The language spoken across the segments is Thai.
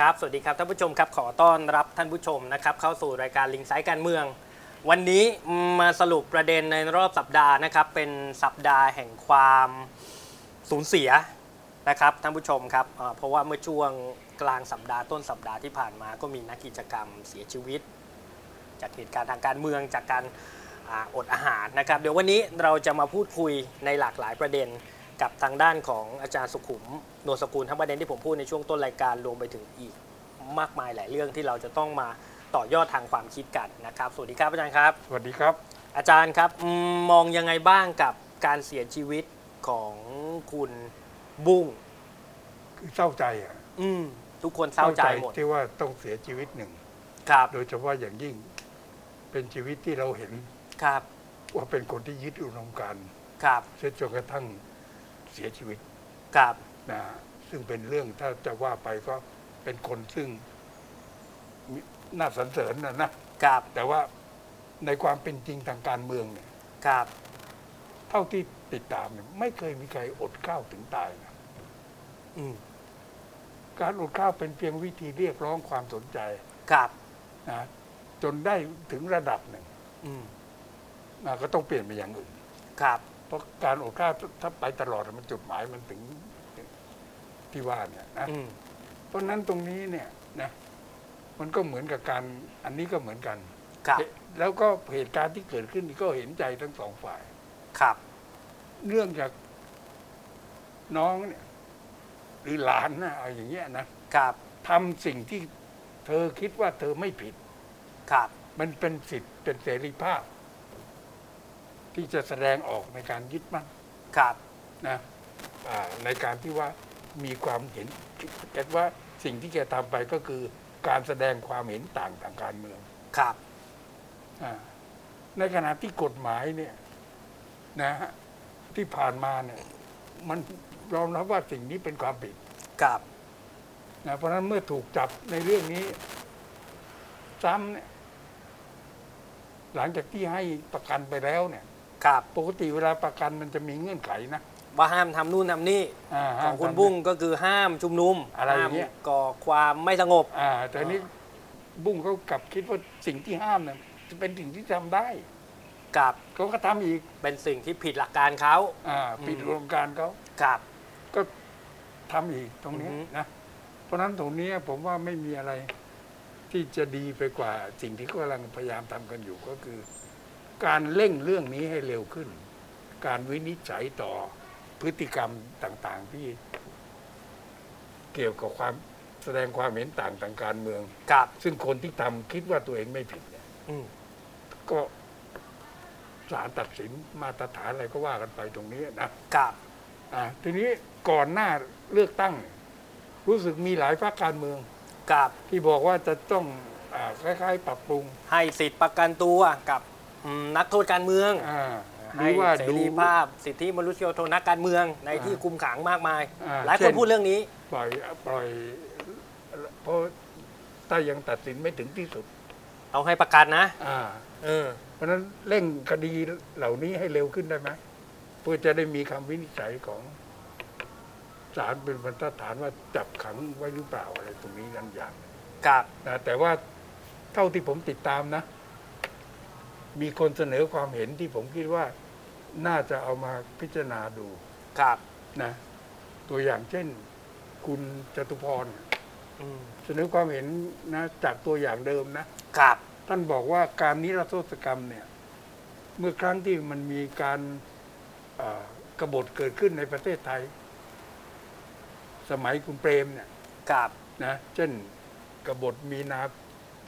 ครับ สวัสดีครับท่านผู้ชมครับขอต้อนรับท่านผู้ชมนะครับเข้าสู่รายการลิงไซต์การเมือง วันนี้มาสรุปประเด็นในรอบสัปดาห์นะครับเป็นสัปดาห์แห่งความสูญเสียนะครับท่านผู้ชมครับเพราะว่าเมื่อช่วงกลางสัปดาห์ต้นสัปดาห์ที่ผ่านมาก็มีนักกิจกรรมเสียชีวิต จากเหตุการณ์ทางการเมืองจากการอดอาหารนะครับ เดี๋ยววันนี้เราจะมาพูดคุยในหลากหลายประเด็น กับทางด้านของอาจารย์สุขุมนวลสกุลทั้งประเด็นที่ผมพูดในช่วงต้นรายการรวมไปถึงอีก มากมายหลายเรื่องที่เราจะต้องมาต่อยอดทางความคิดกันนะครับ สวัสดีครับอาจารย์ครับ สวัสดีครับ อาจารย์ครับอืมมองยังไงบ้างกับการเสียชีวิตของคุณบุ้งคือเศร้าใจอะ อืมทุกคนเศร้าใจหมดที่ว่าต้องเสียชีวิตหนึ่งครับ โดยเฉพาะอย่างยิ่งเป็นชีวิตที่เราเห็นครับ ว่าเป็นคนที่ยึดอุดมการณ์ครับเสียจนกระทั่ง เสียชีวิตครับนะฮะซึ่งเป็นเรื่องถ้าจะว่าไปก็เป็นคนซึ่งมีน่าสรรเสริญนะนะครับแต่ว่าในความเป็นจริงทางการเมืองเนี่ยครับเท่าที่ติดตามเนี่ยไม่เคยมีใครอดข้าวถึงตายนะอืมการอดข้าวเป็นเพียงวิธีเรียกร้องความสนใจครับนะจนได้ถึงระดับหนึ่งอืมนะก็ต้องเปลี่ยนไปอย่างอื่นครับเพ ราะการอดข้าวถ้าไปตลอดมันจุดหมายมันถึงที่ว่าเนี่ยนะอืมเพราะฉะนั้นตรงนี้เนี่ยนะมันก็เหมือนกับการอันนี้ก็เหมือนกันครับแล้วก็เหตุการณ์ที่เกิดขึ้นนี่ก็เห็นใจทั้งสองฝ่าย ครับเนื่องจากน้องเนี่ย หรือหลานนะเอาอย่างเงี้ยนะครับทำสิ่งที่เธอคิดว่าเธอไม่ผิด ครับ มันเป็นสิทธิ์เป็นเสรีภาพ ที่จะแสดงออกในการยึดมั่นครับนะอ่าในการที่ว่ามีความเห็นแกว่าสิ่งที่แกทำไปก็คือการแสดงความเห็นต่างทางการเมืองครับอาในขณะที่กฎหมายเนี่ยนะฮะที่ผ่านมาเนี่ย มันยอมรับว่าสิ่งนี้เป็นความผิดครับนะเพราะฉะนั้นเมื่อถูกจับในเรื่องนี้ ซ้ำเนี่ยหลังจากที่ให้ประกันไปแล้วเนี่ย ครับ ปกติเวลาประกันมันจะมีเงื่อนไขนะ ว่าห้ามทำนู่นทำนี่าขห้าอมงคุณทำ บุ้งก็คือห้ามชุมนุมอะไรอย่างเงี้ยห้มก่อความไม่สงบ อ่าแต่นี้บุ้งเขากลับคิดว่าสิ่งที่ห้ามเนี่ยจะเป็นสิ่งที่ทำได้กับเขาก็ทำอีกเป็นสิ่งที่ผิดหลักการเขา อ่าปิดอืม โครงการเขากับ ก็ทำอีกตรงนี้อือฮึ นะเพราะฉะนั้นตรงนี้ผมว่าไม่มีอะไรที่จะดีไปกว่าสิ่งที่เขากำลังพยายามทำกันอยู่ก็คือ การเร่งเรื่องนี้ให้เร็วขึ้น การวินิจฉัยต่อพฤติกรรมต่าง ๆ ที่เกี่ยวกับความแสดงความเห็นต่างทางการเมือง กับซึ่งคนที่ทำคิดว่าตัวเองไม่ผิดเนี่ยอืมก็ศาลตัดสินมาตรฐานอะไรก็ว่ากันไปตรงนี้นะ กับอ่าทีนี้ก่อนหน้าเลือกตั้งรู้สึกมีหลายพรรคการเมือง กับที่บอกว่าจะต้องอาคล้ายๆ ปรับปรุงให้สิทธิประกันตัวกับอืม นักโทษการเมืองอ่าหรืให้อว่าเสดู รีภาพสิทธิมนุษยชนนักการเมืองในอ่าที่คุมขังมากมาย อ่าหลายคเช่น นพูดเรื่องนี้ ปล่อยปล่อยเพราะถ้ายังตัดสินไม่ถึงที่สุดต้องให้ประกันนะ อ่า เออ เพราะฉะนั้นเร่งคดีเหล่านี้ให้เร็วขึ้นได้ไหมเพื่อจะได้มีคำวินิจฉัยของศาลเป็นบรรทัดฐานว่าจับขังไว้หรือเปล่าอะไรตรงนี้นั่นอย่างกับ นะแต่ว่าเท่าที่ผมติดตามนะ มีคนเสนอความเห็นที่ผมคิดว่าน่าจะเอามาพิจารณาดูกับนะ ตัวอย่างเช่น คุณจตุพรอืมเสนอความเห็นนะจากตัวอย่างเดิมนะกับท่านบอกว่าการนิรโทษกรรมเนี่ย เมื่อครั้งที่มันมีการเอ่อกบฏเกิดขึ้นในประเทศไทย สมัยคุณเปรมเนี่ยกับ นะเช่นกบฏมีนา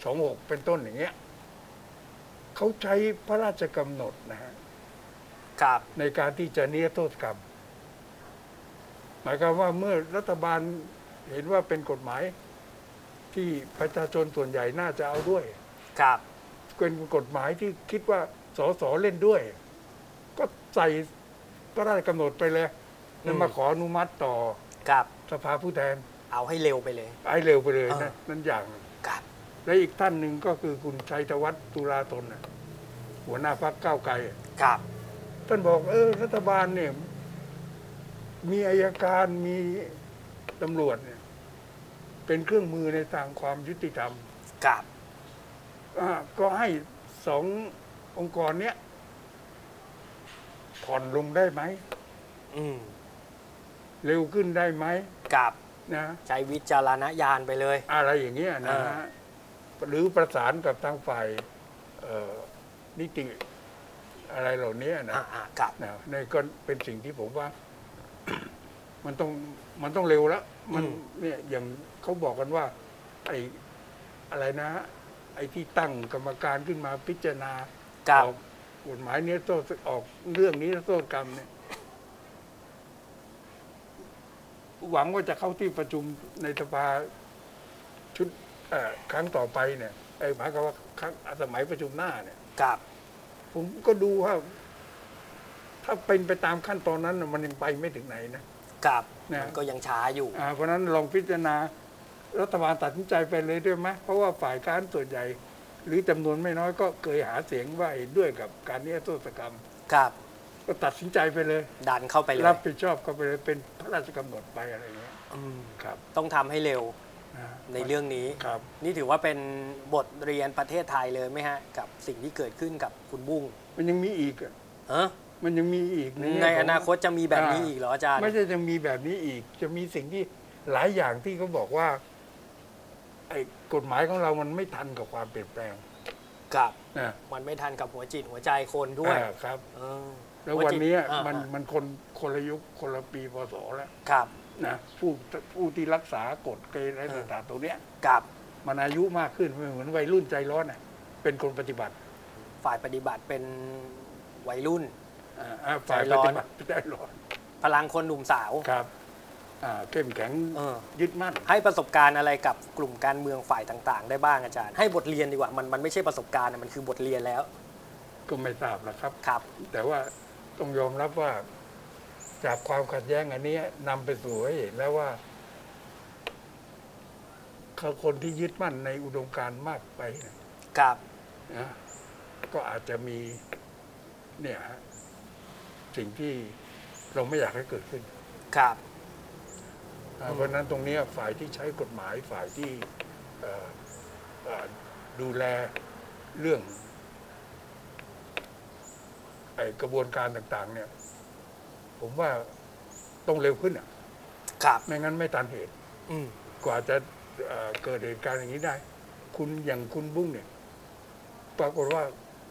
สองหกเป็นต้นอย่างเงี้ย เขาใช้พระราชกำหนดนะฮะกับในการที่จะนิรโทษกรรม หมายความว่าเมื่อรัฐบาลเห็นว่าเป็นกฎหมาย ที่ประชาชนส่วนใหญ่น่าจะเอาด้วยกับเป็นกฎหมายที่คิดว่าสสเล่นด้วย ก็ใส่พระราชกำหนดไปเลยแล้วมาขออนุมัติต่อกับสภาผู้แทนเอาให้เร็วไปเลยให้เร็วไปเลยเออนะนั่นอย่างหนึ่งกับ และอีกท่านหนึ่งก็คือคุณชัยธวัฒน์ตุลาธนน่ะหัวหน้าพรรคก้าวไกลกับ ท่านบอกเออรัฐบาลเนี่ย มีอายการมีตำรวจเนี่ย เป็นเครื่องมือในทางความยุติธรรมกับ อ่าก็ให้สององค์กรเนี้ยผ่อนลงได้ไหม อืมเร็วขึ้นได้ไหมกับ นะ ใช้วิจารณญาณไปเลย อะไรอย่างเงี้ยนะอ่าฮะ หรือประสานกับทางฝ่ายเอ่อนิติอะไรเหล่านี้นะอ่าอ่ากับ นะนี่ก็เป็นสิ่งที่ผมว่า มันต้องมันต้องเร็วแล้วมันอืม เนี่ยอย่างเขาบอกกันว่า ไอ้อะไรนะ ไอ้ที่ตั้งกรรมการขึ้นมาพิจารณากับ ออกกฎหมายเนี้ยโทษออกเรื่องนี้โทษกรรมเนี่ยหวังว่าจะเข้าที่ประชุมในสภาชุด เอ่อครั้งต่อไปเนี่ยไอ้หมายความว่าครั้งสมัยประชุมหน้าเนี่ยกับ ผมก็ดูว่า ถ้าเป็นไปตามขั้นตอนนั้นน่ะมันยังไปไม่ถึงไหนนะกับ นะ มันก็ยังช้าอยู่ อ่าเพราะฉะนั้นลองพิจารณา รัฐบาลตัดสินใจไปเลยด้วยไหมเพราะว่าฝ่ายค้านส่วนใหญ่ หรือจำนวนไม่น้อยก็เคยหาเสียงว่าเห็นด้วยกับการนิรโทษกรรมกับ ก็ตัดสินใจไปเลย ดันเข้าไปเลยรับผิดชอบก็ไปเลยเป็นพระราชกำหนดไปอะไรอย่างเงี้ยอืมครับ ต้องทำให้เร็วนะ ในเรื่องนี้ครับนี่ถือว่าเป็นบทเรียนประเทศไทยเลยไหมฮะ กับสิ่งที่เกิดขึ้นกับคุณบุ้งมันยังมีอีกอะเออมันยังมีอีกะในผมอนาคตจะมีแบบนี้อีกเหรออาจารย์ไม่ใช่จะมีแบบนี้อีก จะมีสิ่งที่หลายอย่างที่เขาบอกว่าไอ้กฎหมายของเรามันไม่ทันกับความเปลี่ยนแปลงกับ นะมันไม่ทันกับหัวจิตหัวใจคนด้วยอ่าครับ เออแล้วหัวันจิตนี้อ่ามันอ่ามันคนคนละยุคคนละปีพศแล้วกับ นะผู้ผู้ที่รักษากฎเกณฑ์อะไรต่างๆตรงเนี้ยกับมันอายุมากขึ้นไม่เหมือนวัยรุ่นใจร้อนน่ะเป็นคนปฏิบัติ ฝ่ายปฏิบัติเป็นวัยรุ่นอ่าอ่าฝ่ายใจปร้อนฏิบัติใจร้อนพลังคนหนุ่มสาวครับอ่าเข้มแข็งเออยึดมั่น ให้ประสบการณ์อะไรกับกลุ่มการเมืองฝ่ายต่าง ๆ ได้บ้างอาจารย์ ให้บทเรียนดีกว่ามันมันไม่ใช่ประสบการณ์นะมันคือบทเรียนแล้ว ก็ไม่ทราบแล้วครับครับ แต่ว่าต้องยอมรับว่า จากความขัดแย้งอันเนี้ยนำไปสู่ให้เห็นแล้วว่าเขาคนที่ยึดมั่นในอุดมการณ์มากไปเนยกับ นะก็อาจจะมี เนี่ยฮะสิ่งที่เราไม่อยากให้เกิดขึ้นครับอ่าอืมเพราะฉะนั้นตรงเนี้ยฝ่ายที่ใช้กฎหมายฝ่ายที่เอ่อเอ่อดูแลเรื่องไอ้กระบวนการต่าง ๆ เนี่ย ผมว่าต้องเร็วขึ้นอะครับ ไม่งั้นไม่ทันเหตุ อืม กว่าจะเอ่อเกิดเหตุการณ์อย่างนี้ได้ คุณอย่างคุณบุ้งเนี่ย ปรากฏว่า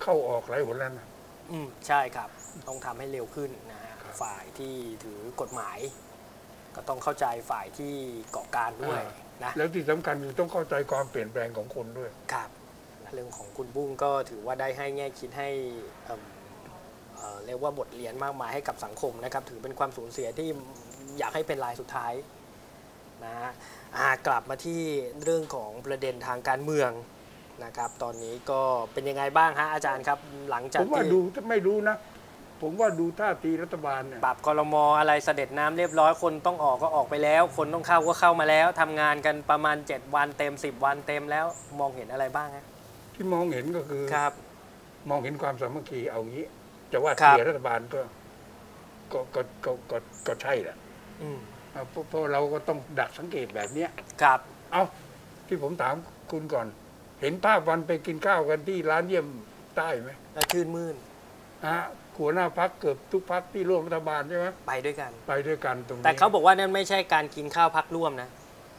เข้าออกหลายหนแล้วนะ อืม ใช่ครับ ต้องทำให้เร็วขึ้นนะฮะครับฝ่ายที่ถือกฎหมาย ก็ต้องเข้าใจฝ่ายที่ก่อการด้วยนะ แล้วที่สำคัญคือต้องเข้าใจความเปลี่ยนแปลงของคนด้วย ครับเรื่องของคุณบุ้งก็ถือว่าได้ให้แง่คิดให้เอิ่ม เอ่อเรียกว่าบทเรียนมากมายให้กับสังคมนะครับ ถือเป็นความสูญเสียที่อยากให้เป็นรายสุดท้ายนะฮะอ่ากลับมาที่เรื่องของประเด็นทางการเมืองนะครับ ตอนนี้ก็เป็นยังไงบ้างฮะอาจารย์ครับ หลังจาผกมว่าที่ดูถ้าไม่รู้นะ ผมว่าดูท่าทีรัฐบาลเนี่ยปรับกรมอะไรเสด็จน้ำเรียบร้อยคนต้องออกก็ออกไปแล้ว คนต้องเข้าก็เข้ามาแล้วทำงานกันประมาณ 7 วันเต็ม 10 วันเต็มแล้วมองเห็นอะไรบ้างฮะที่มองเห็นก็คือ ครับ มองเห็นความสามัคคีเอางี้ จะว่าครับ เสียรัฐบาลก็ก็ก็ก็ก็ก็ใช่แหละอืมอ่าเพราะเพราะเราก็ต้องดักสังเกตแบบเนี้ย ครับ เอาที่ผมถามคุณก่อน เห็นภาพวันไปกินข้าวกันที่ร้านเยี่ยมใต้ไหมแล้วชื่นมื่นฮะหัวหน้าพักเกือบทุกพักที่ร่วมรัฐบาลใช่ไหมไปด้วยกัน ไปด้วยกันตรงนี้แต่เขาบอกว่านั่นไม่ใช่การกินข้าวพักร่วมนะ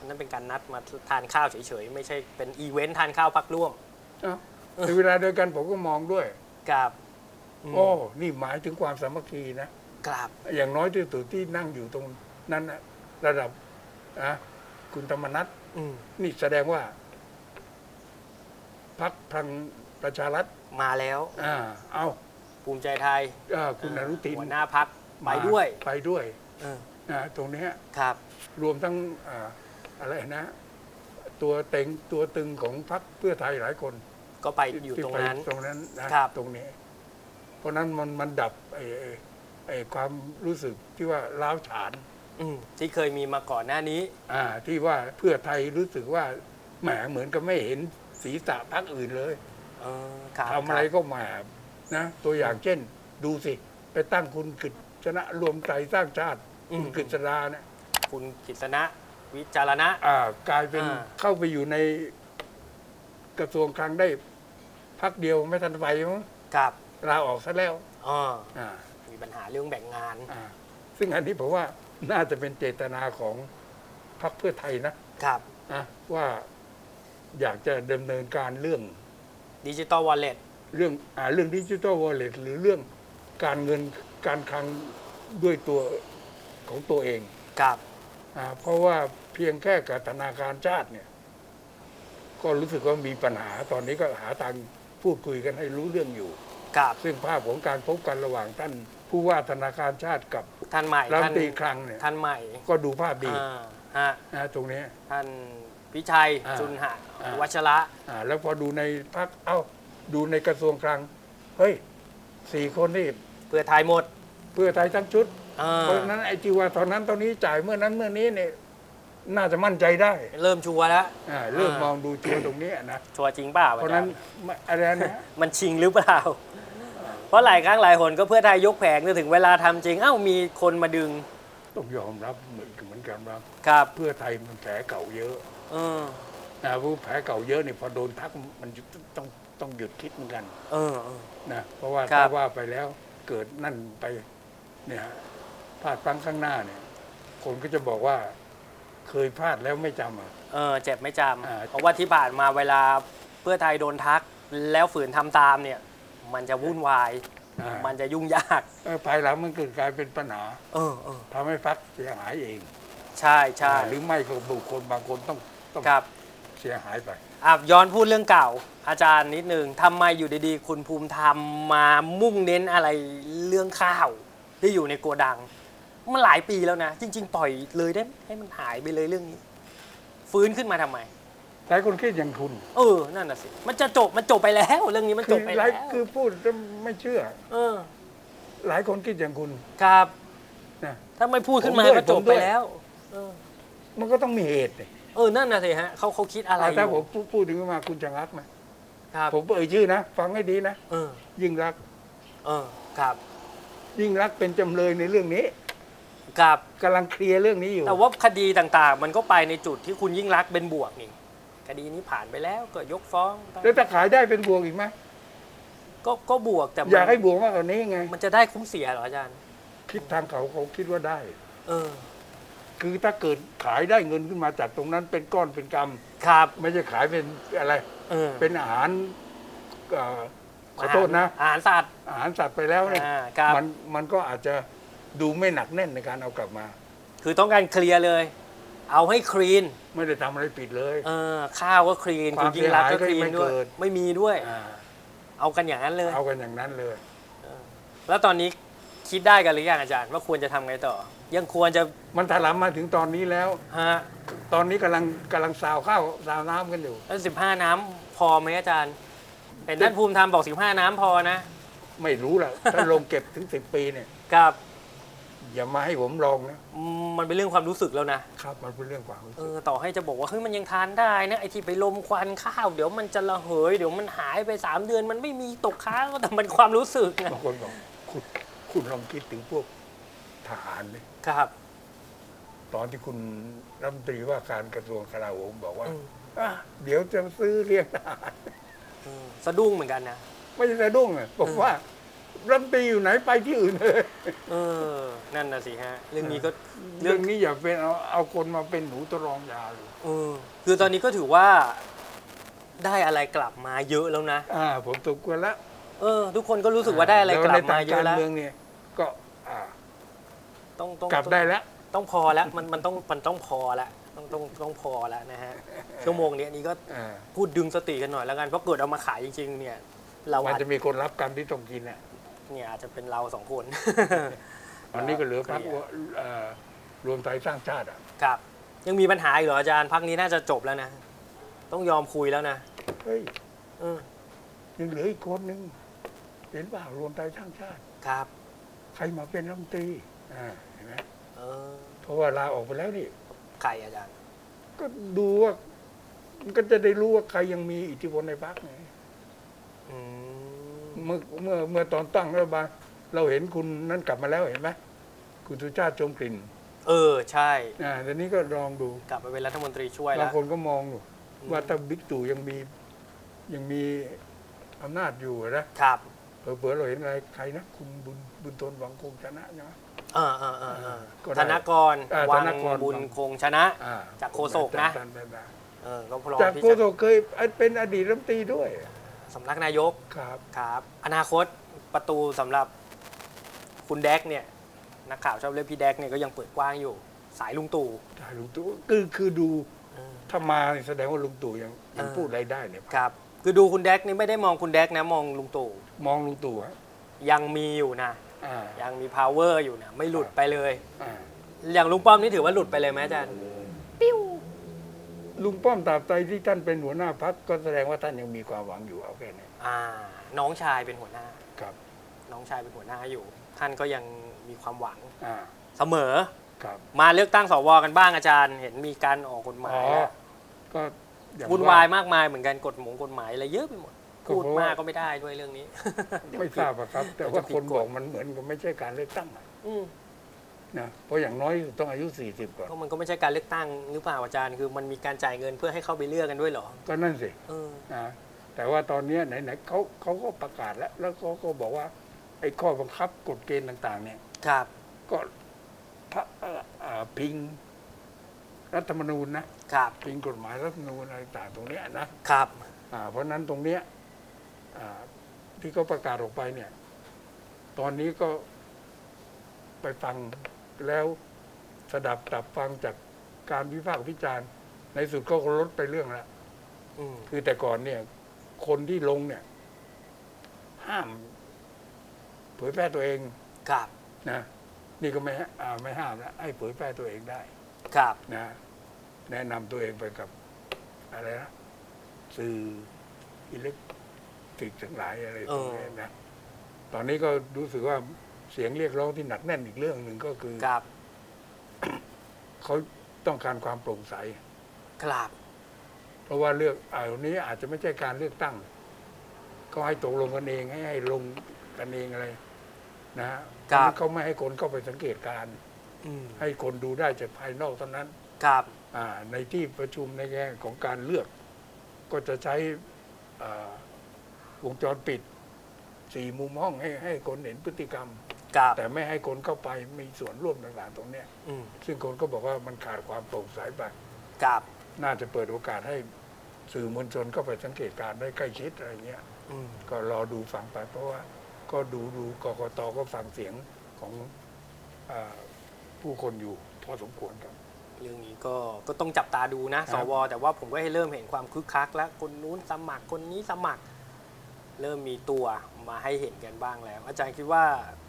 นั่นเป็นการนัดมาทานข้าวเฉยๆ ไม่ใช่เป็นอีเวนต์ทานข้าวพักร่วม เอ้าในเวลาเดียวกันผมก็มองด้วย กับม โอ้นี่หมายถึงความสามัคคีนะกับอย่างน้อยที่สุดที่นั่งอยู่ตรงนั้นนะระดับนะคุณธรรมนัฐอืมนี่แสดงว่าพักพลังประชารัฐมาแล้วอ่าเอาภูมิใจไทยอ่าคุณอนุทินหัวหน้าพักไปมาด้วยไปด้วยเออนะตรงเนี้ย ครับ รวมทั้งอ่าอะไรนะ ตัวเต็งตัวตึงของพรรคเพื่อไทยหลายคนก็ไปอยู่ที่ตรงไปนั้น ตรงนั้นนะครับ ตรงนี้ เพราะนั้นมันมันดับไอ้ไอ้ไอ้ความรู้สึกที่ว่าล้าวฉาน อืมที่เคยมีมาก่อนหน้านี้ อ่า ที่ว่าเพื่อไทยรู้สึกว่าแหมเหมือนกับไม่เห็นศีรษะพรรคอื่นเลยเออครับทำอะไรคบก็มานะ ตัวอย่างเช่น ดูสิ ไปตั้งคุณกฤษณะรวมใจสร้างชาติคุณกฤษดาเนี่ยคุณกิษณะวิจารณะ อ่ากลายเป็นอ่า เข้าไปอยู่ในกระทรวงคลังได้พักเดียวไม่ทันไปมั้งกับ ลาออกซะแล้วอ๋ออ่ามีปัญหาเรื่องแบ่งงาน อ่าซึ่งอันนี้ผมว่าน่าจะเป็นเจตนาของพรรคเพื่อไทยนะครับ นะว่าอยากจะดำเนินการเรื่องดิจิตอลวอลเล็ต เรื่องอ่าเรื่องดิจิ t a ลวอลเล็ตหรือเรื่องการเงินการคลังด้วยตัวของตัวเองกับ อ่าเพราะว่าเพียงแค่กับธนาคารชาติเนี่ย ก็รู้สึกว่ามีปัญหาตอนนี้ก็หาทางพูดคุยกันให้รู้เรื่องอยู่ กับ ซึ่งภาพของการพบกันระหว่างท่านผู้ว่าธนาคารชาติกับท่านใหม่รัฐมท่านนตรีคลังเนี่ยท่านใหม่ก็ดูภาพดีอ่าฮะนะตรงนี้ ท่านพิชัยอ่าจุนหะอ่า วัชระ อ่าแล้วพอดูในพักเอ้า ดูในกระทรวงคลัง เฮ้ยสี่คนนี่เพื่อไทยหมดเพื่อไทยทั้งชุด อ่าเพราะฉะนั้นไอ้ที่ว่าตอนนั้นตอนนี้จ่ายเมื่อนั้นเมื่อนี้เนี่ยน่าจะมั่นใจได้เริ่มชัวร์แล้ว อ่าเริ่มอ่าม มองดูชัวร์ตรงนี้นะ ชัวร์จริงเปล่าเพราะฉะนั้นไม่อะไรนะ มันชิงหรือเปล่า เพราะหลายครั้งหลายหนก็เพื่อไทยยกแผงจนถึงเวลาทำจริง เอ้ามีคนมาดึง ต้องยอมรับเหมือนเหมือนกันว่าครับ เพื่อไทยมันแผลเก่าเยอะเออนะผู้แผลเก่าเยอะเนี่ยพอโดนทักมันต้องต้องหยุดคิดเหมือนกัน เออเออนะเพราะว่าครับถ้าว่าไปแล้วเกิดนั่นไปเนี่ยฮะพลาดพลั้งข้างหน้าเนี่ย คนก็จะบอกว่าเคยพลาดแล้วไม่จำอะเออเจ็บไม่จอ่าำเพราะว่าที่ผ่านมาเวลาเพื่อไทยโดนทักแล้วฝืนทำตามเนี่ย มันจะวุ่นวาย อ่ามันจะยุ่งยาก เออภายหลังมันเกิดกลายเป็นปัญหาเออเออทำให้พักเสียหายเองใช่ใช่อ่าหรือไม่ก็บุคคลบางคนต้องต้องครับ เสียหายไป อะย้อนพูดเรื่องเก่า อาจารย์นิดนึงทำไมอยู่ดีๆ คุณภูมิธรรมมามุ่งเน้นอะไรเรื่องข้าว ที่อยู่ในโกดัง มันหลายปีแล้วนะ จริง ๆ ปล่อยเลยได้ไหมให้มันหายไปเลยเรื่องนี้ ฟื้นขึ้นมาทำไม หลายคนคิดอย่างคุณเออนั่นน่ะสิมันจะจบมันจบไปแล้ว เรื่องนี้มันคืจอบไปหแล้ลายวคือพูดแล้วไม่เชื่อ เออ หลายคนคิดอย่างคุณครับ นะ ถ้าไม่พูดขึ้นมาผมด้วยก็จบผมด้ไปวย แล้ว เออ มันก็ต้องมีเหตุดิเออนั่นน่ะสิฮะเขาเขาคิดอะไรอถ้าผยู่มพูดพูดถึงมาคุณจะงักไหมครับผมเอ่ยชื่อนะฟังให้ดีนะเออยิ่งรักษณ์เออครับยิ่งรักษณ์เป็นจำเลยในเรื่องนี้ครับ กำลังเคลียร์เรื่องนี้อยู่แต่ว่าคดีต่างๆ มันก็ไปในจุดที่คุณยิ่งรักษณ์เป็นบวกนี่ คดีนี้ผ่านไปแล้วก็ยกฟ้องไปแล้วถ้าขายได้เป็นบวกอีกไหมก็ก็บวกแต่มันอยากให้บวกมากกว่านี้ไง มันจะได้คุ้มเสียเหรออาจารย์ คิดทางเขาเขาคิดว่าได้ เออ คือถ้าเกิดขายได้เงินขึ้นมาจากตรงนั้นเป็นก้อนเป็นกครับำไม่ใช่ขายเป็นอะไรเออเป็นอาหารเอ่อขอโทษนะอาหารสัตว์อาหารสัตว์ไปแล้วเนี่ยอ่าครับมันมันก็อาจจะดูไม่หนักแน่นในการเอากลับมา คือต้องการเคลียร์เลย เอาให้คลีน ไม่ได้ทำอะไรผิดเลย เออข้าวก็คลีนควาคุมณยิ่งรักษณ์ก็เสีคยหายก็ลีนไม่ด้วย เกิด ไม่มีด้วย อ่าเอากันอย่างนั้นเลย เอากันอย่างนั้นเลย แล้วตอนนี้คิดได้กันหรือยังอาจารย์ ว่าควรจะทำไงต่อ ยังควรจะมันถลำมาถึงตอนนี้แล้ว ฮะตอนนี้กำลังกำลังสาวข้าวสาวน้ำกันอยู่ แล้วสิบห้าน้ำพอไหมอาจารย์เห็นท่านภูมิธรรมบอกสิบห้าน้ำพอนะ ไม่รู้แหละถ้าลงเก็บถึงสิบปีเนี่ย กับ อย่ามาให้ผมลองนะอืมมันเป็นเรื่องความรู้สึกแล้วนะครับ มันเป็นเรื่องความรู้เอสึกอต่อให้จะบอกว่าเฮ้ยมันยังทานได้นะไอที่ไปลมควันข้าว เดี๋ยวมันจะระเหย เดี๋ยวมันหายไปสามเดือน มันไม่มีตกค้างแต่มันความรู้สึกไงบางคนบอกคุณคุณลองคิดถึงพวกทหารเลยครับ ตอนที่คุณรัฐมนตรีว่าการกระทรวงกลาโหมบอกว่าอืมอะเดี๋ยวจะซื้อเรียกทหารเออสะดุ้งเหมือนกันนะไม่ใช่สะดุ้งอะบอกว่า รัฐมนตรีอยู่ไหนไปที่อื่นเลยเออ นั่นน่ะสิฮะ เรื่องนี้ก็เรื่เรื่อองงนี้อย่าเป็นเอาเอาคนมาเป็นหนูทดลองยาเลยเออคือตอนนี้ก็ถือว่า ได้อะไรกลับมาเยอะแล้วนะ อ่า ผมตกกวนแล้วเออ ทุกคนก็รู้สึกว่าได้อะไรกลับมาเยอะแล้แล้ววในทางการเมืองเนี่ยก็อ่าต้องต้อง กลับได้แล้ว ต้องพอแล้ว มันมันต้องมันต้องพอแล้วต้องต้องต้องพอแล้วนะฮะ ชั่วโมงนี้อันนี้ก็อ่าพูดดึงสติกันหน่อยแล้วกันเพราะเกิดเอามาขายจริง ๆ เนี่ย เรามันอาจจะมีคนรับกรรมที่ต้องกินอะ เนี่ยอาจจะเป็นเราสองคน อันนี้ก็เหลือพรรคเคลียร์เอ่อรวมไทยสร้างชาติอะครับ ยังมีปัญหาอีกเหรออาจารย์พักนี้น่าจะจบแล้วนะ ต้องยอมคุยแล้วนะเฮ้ยเออยังเหลืออีกคนนึงเห็นเปล่ารวมไทยสร้างชาติครับ ใครมาเป็นรัฐมนตรีอ่าเห็นไหมเออเพราะว่าลาออกไปแล้วนี่ใครอาจารย์ ก็ดูว่ามันก็จะได้รู้ว่าใครยังมีอิทธิพลในพรรคไงอืม เมื่อเมื่อเมื่อตอนตั้งรัฐบาลเราเห็นคุณนั้นกลับมาแล้วเห็นไหมคุณสุชาติชมกลิ่นเออใช่อ่าแต่นี้ก็ลองดูกลับมาเป็นรัฐมนตรีช่วยบาแล้งว คนก็มองอยู่อืมว่าถ้าบิ๊กตู่ยังมียังมีอำนาจอยู่นะครับ เผลอๆเราเห็นอะไรใครนะ คุณบุญบุญทนหวังคงชนะใช่ไหม เออเออเออเออก็ได้ธนกรอ่าวังธนกร บุญคงชนะ อ่จากโฆษกนะ จำได้ไหมเออก็พร้อมจากที่โฆษจะกเคยเป็นอดีตรัฐมนตรีด้วย สำนักนายกครับครับอนาคตประตูสำหรับคุณแดกเนี่ยนักข่าวชอบเรียกพี่แดกเนี่ยก็ยังเปิดกว้างอยู่ สายลุงตู่ใช่ลุงตู่คือคือดูเออถ้ามาเนี่ยแสดงว่าลุงตู่ยังยังเออพูดอะไรได้เนี่ยครับ คือดูคุณแดกนี่ไม่ได้มองคุณแดกนะ มองลุงตู่มองลุงตู่ฮะยังมีอยู่นะอ่ายังมี power อยู่นะไม่หลุดไปเลยอ่าอย่างลุงป้อมนี่ถือว่าหลุดไปเลยไหมอาจารย์ ลุงป้อมตราบใดที่ท่านเป็นหัวหน้าพักก็แสดงว่าท่านยังมีความหวังอยู่เอาแค่นี้อ่า น้องชายเป็นหัวหน้า ครับ น้องชายเป็นหัวหน้าอยู่ ท่านก็ยังมีความหวังอ่าเสมอ ครับมาเลือกตั้งสวกันบ้างอาจารย์ เห็นมีการออกกฎหมาอ๋ยอแล้วก็อย่งวุ่นวายมากมายเหมือนกันกฎหมงกฎหมายอะไรเยอะไปหมดก็พูดเพราะว่ามากก็ไม่ได้ด้วยเรื่องนี้ ไม่ทราบอะครับ แต่ว่าจะผิดคนกฎบอกมันเหมือนกับไม่ใช่การเลือกตั้งอะ อืม นะเพราะอย่างน้อยต้องอายุ 40 ก่อน ก็มันก็ไม่ใช่การเลือกตั้งหรือเปล่าอาจารย์ คือมันมีการจ่ายเงินเพื่อให้เข้าไปเลือกกันด้วยเหรอ ก็นั่นสิเออนะแต่ว่าตอนเนี้ยไหนๆเขาเขาก็ประกาศแล้ว แล้วเขาก็บอกว่าไอ้ข้อบังคับกฎเกณฑ์ต่าง ๆ เนี่ย ครับ ก็พระเอ่ออ่าพิงรัฐธรรมนูญนะครับพิงกฎหมายรัฐธรรมนูญอะไรต่างๆตรงเนี้ยนะครับ อ่าเพราะฉะนั้นตรงเนี้ยอ่าที่เขาประกาศออกไปเนี่ย ตอนนี้ก็ไปฟัง แล้วสดับตับฟังจากการวิพากษ์วิจารณ์ ในสุดก็ลดไปเรื่องละอืมคือแต่ก่อนเนี่ย คนที่ลงเนี่ย ห้าม เผยแพร่ตัวเองครับนะนี่ก็ไม่ให้อ่าไม่ห้ามแล้วให้เผยแพร่ตัวเองได้ ครับนะ แนะนำตัวเองไปกับ อะไรนะสื่ออิเล็กทริกทั้งหลายอะไรพวกนี้นะตอนนี้ก็รู้สึกว่า เสียงเรียกร้องที่หนักแน่นอีกเรื่องหนึ่งก็คือครับเขาต้องการความโปร่งใส ครับเพราะว่าเลือกอ่าวันนี้อาจจะไม่ใช่การเลือกตั้ง ก็ให้ตกลงกันเองให้ให้ลงกันเองอะไร นะฮะครับเขาไม่ให้คนเข้าไปสังเกตการณ์อืมให้คนดูได้จากภายนอกเท่านั้น ครับอ่าในที่ประชุมในแง่ของการเลือก ก็จะใช้อ่าวงจรปิดสี่มุมห้องให้ให้คนเห็นพฤติกรรม ครับแต่ไม่ให้คนเข้าไปมีส่วนร่วมต่างๆตรงเนี้ยอืมซึ่งคนก็บอกว่ามันขาดความโปร่งใสไปครับน่าจะเปิดโอกาสให้สื่อมวลชนเข้าไปสังเกตการณ์ได้ใกล้ชิดอะไรเงี้ย อืมก็รอดูฟังไป เพราะว่าก็ดูดูกกตก็ฟังเสียงของอาผู้คนอยู่พอสมควรครับ เรื่องนี้ก็ก็ต้องจับตาดูนะ คสรับ ว แต่ว่าผมก็ให้เริ่มเห็นความคึกคัก แล้วคนนู้นสมัครคนนี้สมัคร เริ่มมีตัวมาให้เห็นกันบ้างแล้ว อาจารย์คิดว่าอืม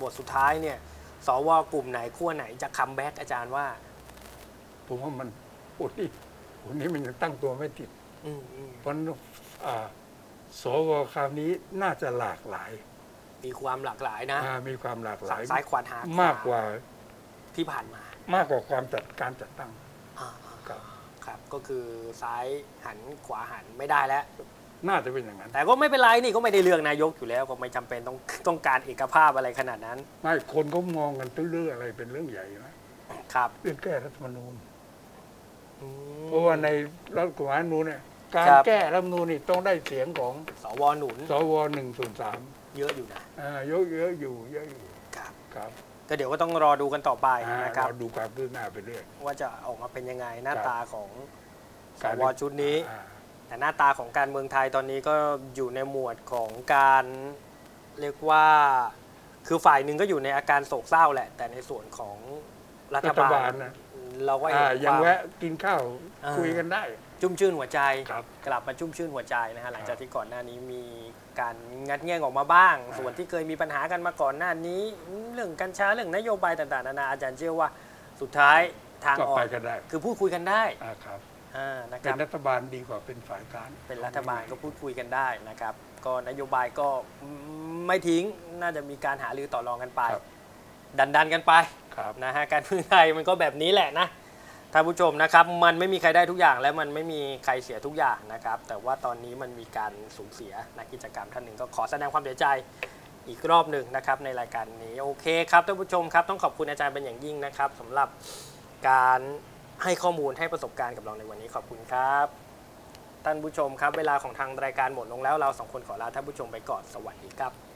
บทสุดท้ายเนี่ยสวกลุ่มไหนขั้วไหนจะคัมแบ็กอาจารย์ว่า ผมว่ามันโอ้นี่โอ้นี่มันยังตั้งตัวไม่ติดอืมอืมเพราะฉะนั้นอ่าสวคราวนี้น่าจะหลากหลายมีความหลากหลายนะอ่ามีความหลากหฝั่ลางยซ้ายขวาหาขมากกว่าที่ผ่านมามากกว่าความจัดการจัดตั้ง อ่าครับ ครับ ก็คือซ้ายหันขวาหันไม่ได้แล้ว น่าจะเป็นอย่างนั้น แต่ก็ไม่เป็นไรนี่ก็ไม่ได้เลือกนายกอยู่แล้วก็ไม่จำเป็นต้องต้องการเอกภาพอะไรขนาดนั้น ไม่คนเขามองกันเรื่องอะไรเป็นเรื่องใหญ่นะครับเรื่องแก้รัฐธรรมนูญอืมเพราะว่าในรัฐกฎหมายรัฐธรรมนูญเนี่ยการครับแก้รัฐธรรมนูญนี่ต้องได้เสียงของสวหนุนสวหนึ่งส่วนสามเยอะอยู่นะอ่าเยอะเยอะอยู่เยอะอยู่ครับครับก็เดี๋ยวก็ต้องรอดูกันต่อไปอ่านะครับเราดูความคืบหน้าไปเรื่อยว่าจะออกมาเป็นยังไงหน้าครับตาของสการวชุดนี้อ่า แต่หน้าตาของการเมืองไทยตอนนี้ก็อยู่ในหมวดของการเรียกว่า คือฝ่ายหนึ่งก็อยู่ในอาการโศกเศร้าแหละ แต่ในส่วนของรัฐรัฐบาบาลลนะเราก็เห็อ่านยังความแวะกินข้าวอ่าคุยกันได้ชุ่มชื่นหัวใจครับกลับมาชุ่มชื่นหัวใจนะฮะหลังจากครับที่ก่อนหน้านี้มีการงัดแง่งออกมาบ้างอ่าส่วนที่เคยมีปัญหากันมาก่อนหน้านี้ เรื่องกัญชาเรื่องนโยบายต่างๆนานาอาจารย์เชื่อว่าสุดท้ายทางก็ออกไปกันได้คือพูดคุยกันได้ อ่าครับอ่านะคเป็รันบรัฐบาลดีกว่าเป็นฝ่ายค้านเป็นรัฐบาลก็พูดคุยกันได้นะครับ ก็นโยบายก็ไม่ทิ้งน่าจะมีการหารือต่อรองกันไป ครับดันดันๆกันไป ครับ นะฮะการเมืองไทยมันก็แบบนี้แหละนะท่านผู้ชมนะครับ มันไม่มีใครได้ทุกอย่างและมันไม่มีใครเสียทุกอย่างนะครับ แต่ว่าตอนนี้มันมีการสูญเสียนักกิจกรรมท่านหนึ่งก็ขอแสดงความเสียใจอีกรอบหนึ่งนะครับ ในรายการนี้โอเคครับท่านผู้ชมครับต้องขอบคุณอาจารย์เป็นอย่างยิ่งนะครับสำหรับการ ให้ข้อมูลให้ประสบการณ์กับเราในวันนี้ขอบคุณครับ ท่านผู้ชมครับ เวลาของทางรายการหมดลงแล้วเราสองคนขอลาท่านผู้ชมไปก่อนสวัสดีครับ